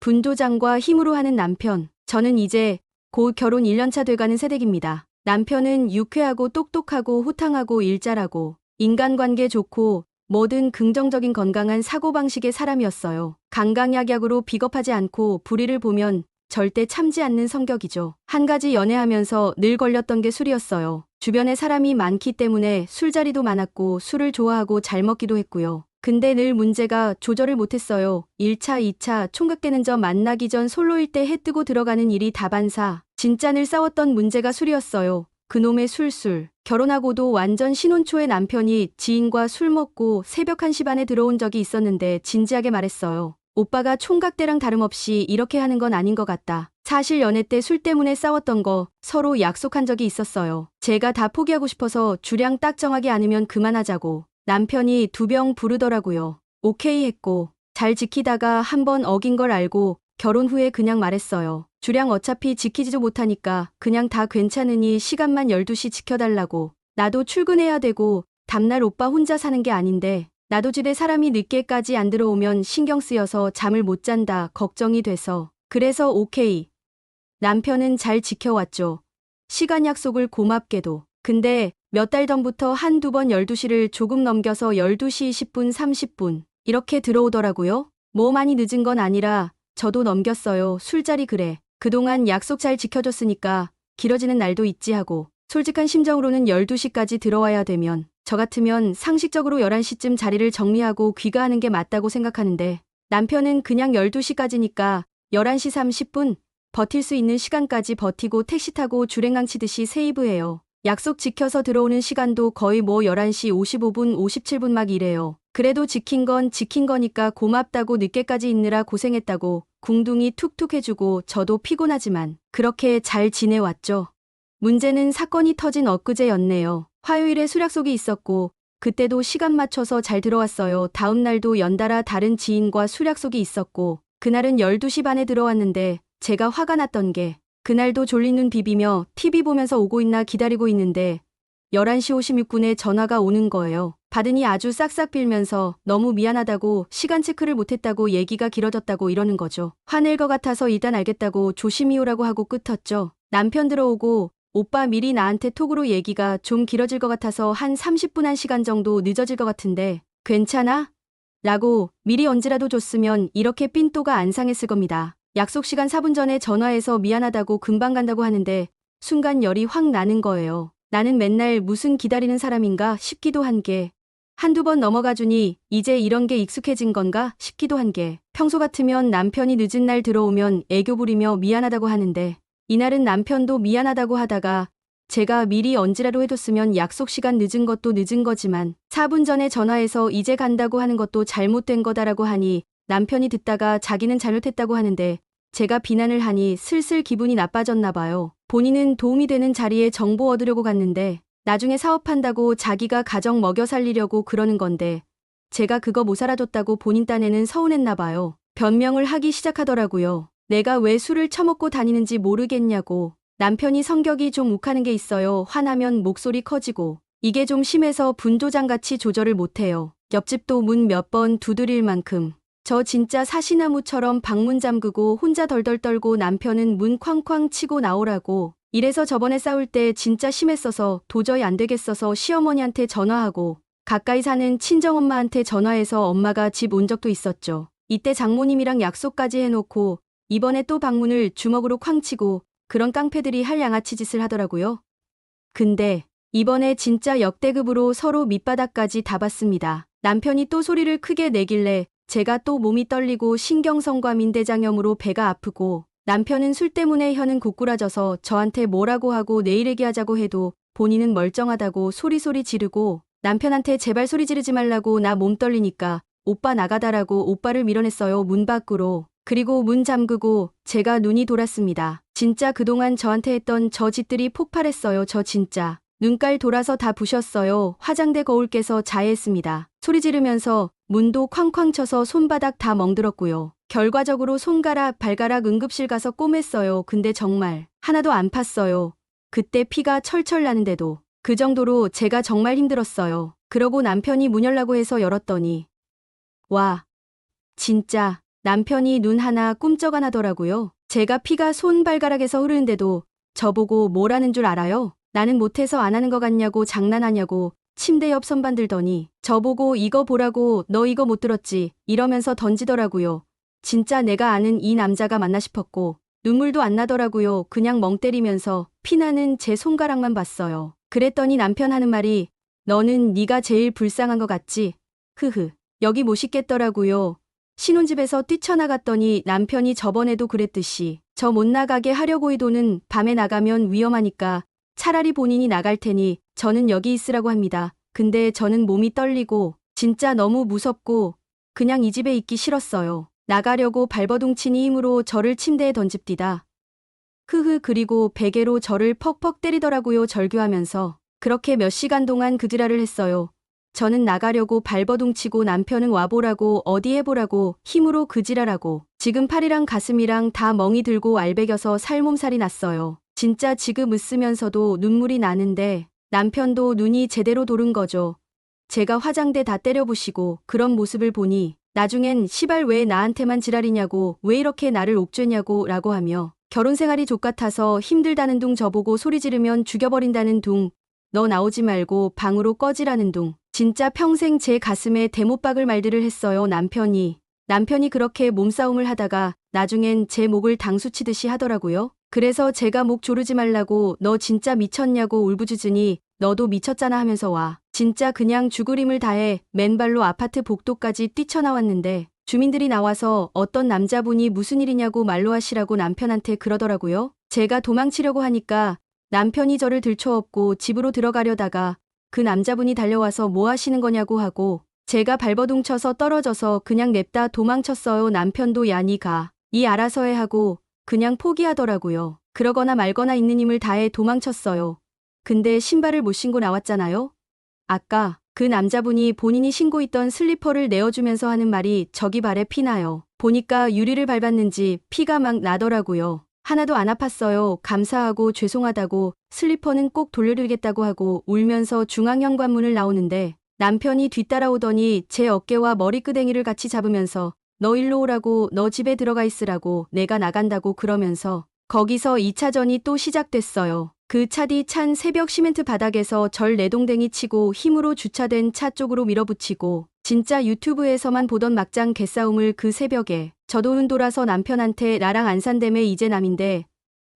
분도장과 힘으로 하는 남편. 저는 이제 곧 결혼 1년차 돼가는 새댁입니다. 남편은 유쾌하고 똑똑하고 호탕하고 일잘하고 인간관계 좋고 뭐든 긍정적인 건강한 사고방식의 사람이었어요. 강강약약으로 비겁하지 않고 불의를 보면 절대 참지 않는 성격이죠. 한 가지 연애하면서 늘 걸렸던 게 술이었어요. 주변에 사람이 많기 때문에 술자리도 많았고 술을 좋아하고 잘 먹기도 했고요. 근데 늘 문제가 조절을 못했어요. 1차, 2차 총각되는 저 만나기 전 솔로일 때 해 뜨고 들어가는 일이 다반사. 진짜 늘 싸웠던 문제가 술이었어요. 그놈의 술술. 결혼하고도 완전 신혼초에 남편이 지인과 술 먹고 새벽 1시 반에 들어온 적이 있었는데 진지하게 말했어요. 오빠가 총각 때랑 다름없이 이렇게 하는 건 아닌 것 같다. 사실 연애 때 술 때문에 싸웠던 거 서로 약속한 적이 있었어요. 제가 다 포기하고 싶어서 주량 딱 정하지 않으면 그만하자고. 남편이 두 병 부르더라고요. 오케이 했고 잘 지키다가 한 번 어긴 걸 알고 결혼 후에 그냥 말했어요. 주량 어차피 지키지도 못하니까 그냥 다 괜찮으니 시간만 12시 지켜달라고. 나도 출근해야 되고 다음날 오빠 혼자 사는 게 아닌데 나도 집에 사람이 늦게까지 안 들어오면 신경 쓰여서 잠을 못 잔다 걱정이 돼서. 그래서 오케이. 남편은 잘 지켜왔죠. 시간 약속을 고맙게도. 근데 몇 달 전부터 한두 번 12시를 조금 넘겨서 12시 20분 30분 이렇게 들어오더라고요. 뭐 많이 늦은 건 아니라 저도 넘겼어요. 술자리 그래. 그동안 약속 잘 지켜줬으니까 길어지는 날도 있지 하고 솔직한 심정으로는 12시까지 들어와야 되면 저 같으면 상식적으로 11시쯤 자리를 정리하고 귀가하는 게 맞다고 생각하는데 남편은 그냥 12시까지니까 11시 30분 버틸 수 있는 시간까지 버티고 택시 타고 주랭강 치듯이 세이브해요. 약속 지켜서 들어오는 시간도 거의 뭐 11시 55분 57분 막 이래요. 그래도 지킨 건 지킨 거니까 고맙다고 늦게까지 있느라 고생했다고 궁둥이 툭툭 해주고 저도 피곤하지만 그렇게 잘 지내왔죠. 문제는 사건이 터진 엊그제였네요. 화요일에 수락속이 있었고 그때도 시간 맞춰서 잘 들어왔어요. 다음 날도 연달아 다른 지인과 수락속이 있었고 그날은 12시 반에 들어왔는데 제가 화가 났던 게 그날도 졸린 눈 비비며 TV 보면서 오고 있나 기다리고 있는데 11시 56분에 전화가 오는 거예요. 받으니 아주 싹싹 빌면서 너무 미안하다고 시간 체크를 못했다고 얘기가 길어졌다고 이러는 거죠. 화낼 것 같아서 일단 알겠다고 조심히 오라고 하고 끊었죠. 남편 들어오고 오빠 미리 나한테 톡으로 얘기가 좀 길어질 것 같아서 한 30분 1시간 정도 늦어질 것 같은데 괜찮아? 라고 미리 언제라도 줬으면 이렇게 삔또가 안 상했을 겁니다. 약속 시간 4분 전에 전화해서 미안하다고 금방 간다고 하는데 순간 열이 확 나는 거예요. 나는 맨날 무슨 기다리는 사람인가 싶기도 한 게 한두 번 넘어가 주니 이제 이런 게 익숙해진 건가 싶기도 한 게 평소 같으면 남편이 늦은 날 들어오면 애교 부리며 미안하다고 하는데 이날은 남편도 미안하다고 하다가 제가 미리 언지라도 해뒀으면 약속 시간 늦은 것도 늦은 거지만 4분 전에 전화해서 이제 간다고 하는 것도 잘못된 거다라고 하니 남편이 듣다가 자기는 잘못했다고 하는데 제가 비난을 하니 슬슬 기분이 나빠졌나 봐요. 본인은 도움이 되는 자리에 정보 얻으려고 갔는데 나중에 사업한다고 자기가 가정 먹여 살리려고 그러는 건데 제가 그거 못 살아줬다고 본인 딴에는 서운했나 봐요. 변명을 하기 시작하더라고요. 내가 왜 술을 처먹고 다니는지 모르겠냐고. 남편이 성격이 좀 욱하는 게 있어요. 화나면 목소리 커지고. 이게 좀 심해서 분조장같이 조절을 못해요. 옆집도 문 몇 번 두드릴 만큼. 저 진짜 사시나무처럼 방문 잠그고 혼자 덜덜 떨고 남편은 문 쾅쾅 치고 나오라고. 이래서 저번에 싸울 때 진짜 심했어서 도저히 안 되겠어서 시어머니한테 전화하고 가까이 사는 친정엄마한테 전화해서 엄마가 집 온 적도 있었죠. 이때 장모님이랑 약속까지 해놓고 이번에 또 방문을 주먹으로 쾅 치고 그런 깡패들이 할 양아치 짓을 하더라고요. 근데 이번에 진짜 역대급으로 서로 밑바닥까지 다 봤습니다. 남편이 또 소리를 크게 내길래 제가 또 몸이 떨리고 신경성과 민대장염으로 배가 아프고 남편은 술 때문에 혀는 고꾸라져서 저한테 뭐라고 하고 내일 얘기하자고 해도 본인은 멀쩡하다고 소리소리 지르고 남편한테 제발 소리 지르지 말라고 나 몸 떨리니까 오빠 나가다라고 오빠를 밀어냈어요 문 밖으로. 그리고 문 잠그고 제가 눈이 돌았습니다. 진짜 그동안 저한테 했던 저 짓들이 폭발했어요 저 진짜. 눈깔 돌아서 다 부셨어요. 화장대 거울 깨서 자해했습니다. 소리 지르면서 문도 쾅쾅 쳐서 손바닥 다 멍들었고요. 결과적으로 손가락, 발가락 응급실 가서 꼬맸어요. 근데 정말 하나도 안 팠어요. 그때 피가 철철 나는데도 그 정도로 제가 정말 힘들었어요. 그러고 남편이 문 열라고 해서 열었더니 와, 진짜 남편이 눈 하나 꿈쩍 안 하더라고요. 제가 피가 손발가락에서 흐르는데도 저보고 뭐라는 줄 알아요? 나는 못해서 안 하는 것 같냐고 장난하냐고 침대 옆 선반 들더니 저보고 이거 보라고 너 이거 못 들었지 이러면서 던지더라고요. 진짜 내가 아는 이 남자가 맞나 싶었고 눈물도 안 나더라고요. 그냥 멍 때리면서 피나는 제 손가락만 봤어요. 그랬더니 남편 하는 말이 너는 네가 제일 불쌍한 것 같지? 흐흐. 여기 못 있겠더라고요. 신혼집에서 뛰쳐나갔더니 남편이 저번에도 그랬듯이 저 못 나가게 하려고 해도는 밤에 나가면 위험하니까 차라리 본인이 나갈 테니 저는 여기 있으라고 합니다. 근데 저는 몸이 떨리고 진짜 너무 무섭고 그냥 이 집에 있기 싫었어요. 나가려고 발버둥 치니 힘으로 저를 침대에 던집디다. 흐흐 그리고 베개로 저를 퍽퍽 때리더라고요 절규하면서 그렇게 몇 시간 동안 그 지랄을 했어요. 저는 나가려고 발버둥 치고 남편은 와보라고 어디 해보라고 힘으로 그 지랄하고 지금 팔이랑 가슴이랑 다 멍이 들고 알배겨서 살몸살이 났어요. 진짜 지금 웃으면서도 눈물이 나는데 남편도 눈이 제대로 도른 거죠. 제가 화장대 다 때려부시고 그런 모습을 보니 나중엔 시발 왜 나한테만 지랄이냐고 왜 이렇게 나를 옥죄냐고 라고 하며 결혼 생활이 족같아서 힘들다는 둥 저보고 소리 지르면 죽여버린다는 둥 너 나오지 말고 방으로 꺼지라는 둥 진짜 평생 제 가슴에 대못박을 말들을 했어요 남편이 남편이 그렇게 몸싸움을 하다가 나중엔 제 목을 당수치듯이 하더라고요. 그래서 제가 목 조르지 말라고 너 진짜 미쳤냐고 울부짖으니 너도 미쳤잖아 하면서 와. 진짜 그냥 죽을 힘을 다해 맨발로 아파트 복도까지 뛰쳐나왔는데 주민들이 나와서 어떤 남자분이 무슨 일이냐고 말로 하시라고 남편한테 그러더라고요. 제가 도망치려고 하니까 남편이 저를 들쳐업고 집으로 들어가려다가 그 남자분이 달려와서 뭐 하시는 거냐고 하고 제가 발버둥 쳐서 떨어져서 그냥 냅다 도망쳤어요. 남편도 야니 가. 이 알아서 해 하고 그냥 포기하더라고요. 그러거나 말거나 있는 힘을 다해 도망쳤어요. 근데 신발을 못 신고 나왔잖아요. 아까 그 남자분이 본인이 신고 있던 슬리퍼를 내어주면서 하는 말이 저기 발에 피나요. 보니까 유리를 밟았는지 피가 막 나더라고요. 하나도 안 아팠어요. 감사하고 죄송하다고 슬리퍼는 꼭 돌려드리겠다고 하고 울면서 중앙현관문을 나오는데 남편이 뒤따라오더니 제 어깨와 머리끄댕이를 같이 잡으면서 너 일로 오라고 너 집에 들어가 있으라고 내가 나간다고 그러면서 거기서 2차전이 또 시작됐어요. 그 차디 찬 새벽 시멘트 바닥에서 절 내동댕이 치고 힘으로 주차된 차 쪽으로 밀어붙이고 진짜 유튜브에서만 보던 막장 개싸움을 그 새벽에 저도 흔돌아서 남편한테 나랑 안 산다며 이제 남인데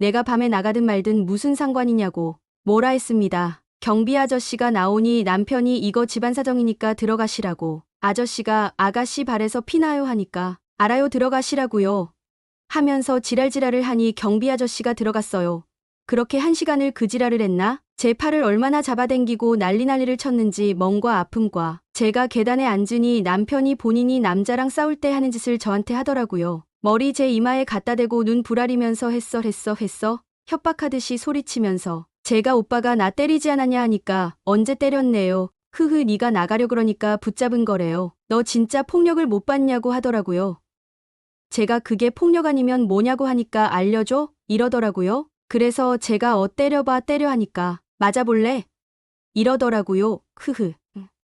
내가 밤에 나가든 말든 무슨 상관이냐고 뭐라 했습니다. 경비 아저씨가 나오니 남편이 이거 집안 사정이니까 들어가시라고 아저씨가 아가씨 발에서 피나요 하니까 알아요 들어가시라고요 하면서 지랄지랄을 하니 경비 아저씨가 들어갔어요. 그렇게 한 시간을 그 지랄을 했나? 제 팔을 얼마나 잡아당기고 난리난리를 쳤는지 멍과 아픔과 제가 계단에 앉으니 남편이 본인이 남자랑 싸울 때 하는 짓을 저한테 하더라고요. 머리 제 이마에 갖다 대고 눈 부라리면서 했어 했어 했어 협박하듯이 소리치면서 제가 오빠가 나 때리지 않았냐 하니까 언제 때렸네요. 흐흐 네가 나가려 그러니까 붙잡은 거래요. 너 진짜 폭력을 못 받냐고 하더라고요. 제가 그게 폭력 아니면 뭐냐고 하니까 알려줘? 이러더라고요. 그래서 제가 어 때려봐 때려 하니까 맞아볼래? 이러더라고요. 흐흐.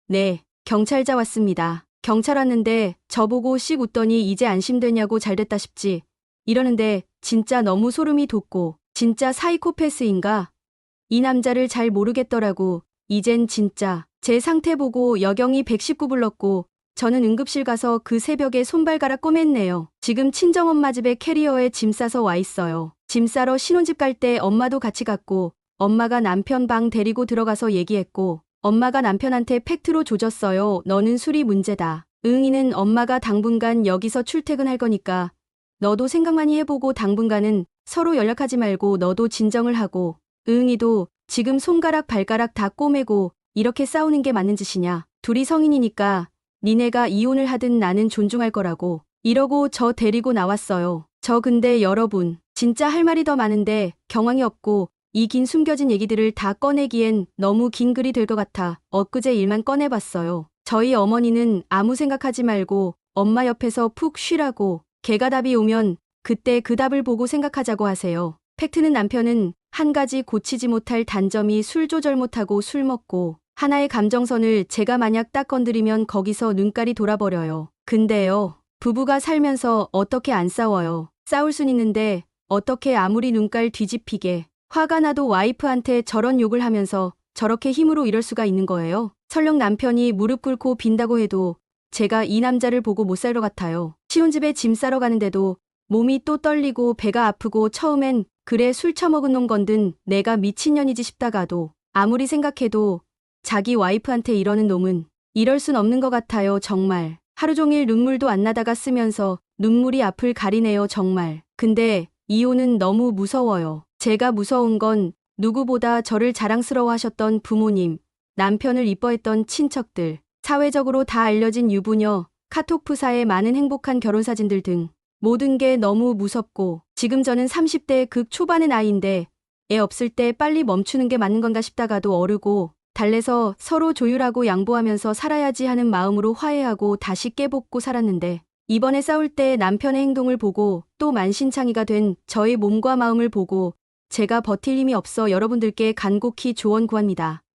네, 경찰자 왔습니다. 경찰 왔는데 저보고 씩 웃더니 이제 안심되냐고 잘됐다 싶지. 이러는데 진짜 너무 소름이 돋고 진짜 사이코패스인가? 이 남자를 잘 모르겠더라고. 이젠 진짜 제 상태 보고 여경이 119 불렀고 저는 응급실 가서 그 새벽에 손발가락 꼬맸네요. 지금 친정엄마 집에 캐리어에 짐 싸서 와 있어요. 짐 싸러 신혼집 갈 때 엄마도 같이 갔고 엄마가 남편 방 데리고 들어가서 얘기했고 엄마가 남편한테 팩트로 조졌어요. 너는 술이 문제다. 응이는 엄마가 당분간 여기서 출퇴근할 거니까 너도 생각 많이 해보고 당분간은 서로 연락하지 말고 너도 진정을 하고 응이도 지금 손가락 발가락 다 꼬매고 이렇게 싸우는 게 맞는 짓이냐. 둘이 성인이니까 니네가 이혼을 하든 나는 존중할 거라고 이러고 저 데리고 나왔어요. 저 근데 여러분 진짜 할 말이 더 많은데 경황이 없고 이 긴 숨겨진 얘기들을 다 꺼내기엔 너무 긴 글이 될 것 같아 엊그제 일만 꺼내봤어요. 저희 어머니는 아무 생각하지 말고 엄마 옆에서 푹 쉬라고 개가 답이 오면 그때 그 답을 보고 생각하자고 하세요. 팩트는 남편은 한 가지 고치지 못할 단점이 술 조절 못하고 술 먹고 하나의 감정선을 제가 만약 딱 건드리면 거기서 눈깔이 돌아버려요. 근데요. 부부가 살면서 어떻게 안 싸워요. 싸울 순 있는데 어떻게 아무리 눈깔 뒤집히게 화가 나도 와이프한테 저런 욕을 하면서 저렇게 힘으로 이럴 수가 있는 거예요. 설령 남편이 무릎 꿇고 빈다고 해도 제가 이 남자를 보고 못살것 같아요. 시온 집에 짐 싸러 가는데도 몸이 또 떨리고 배가 아프고 처음엔 그래 술 처먹은 놈 건든 내가 미친년이지 싶다가도 아무리 생각해도 자기 와이프한테 이러는 놈은 이럴 순 없는 것 같아요 정말. 하루 종일 눈물도 안 나다가 쓰면서 눈물이 앞을 가리네요 정말. 근데 이혼은 너무 무서워요. 제가 무서운 건 누구보다 저를 자랑스러워 하셨던 부모님, 남편을 이뻐했던 친척들, 사회적으로 다 알려진 유부녀, 카톡 프사의 많은 행복한 결혼 사진들 등 모든 게 너무 무섭고 지금 저는 30대 극 초반의 나이인데 애 없을 때 빨리 멈추는 게 맞는 건가 싶다가도 어르고 달래서 서로 조율하고 양보하면서 살아야지 하는 마음으로 화해하고 다시 깨복고 살았는데 이번에 싸울 때 남편의 행동을 보고 또 만신창이가 된 저의 몸과 마음을 보고 제가 버틸 힘이 없어 여러분들께 간곡히 조언 구합니다.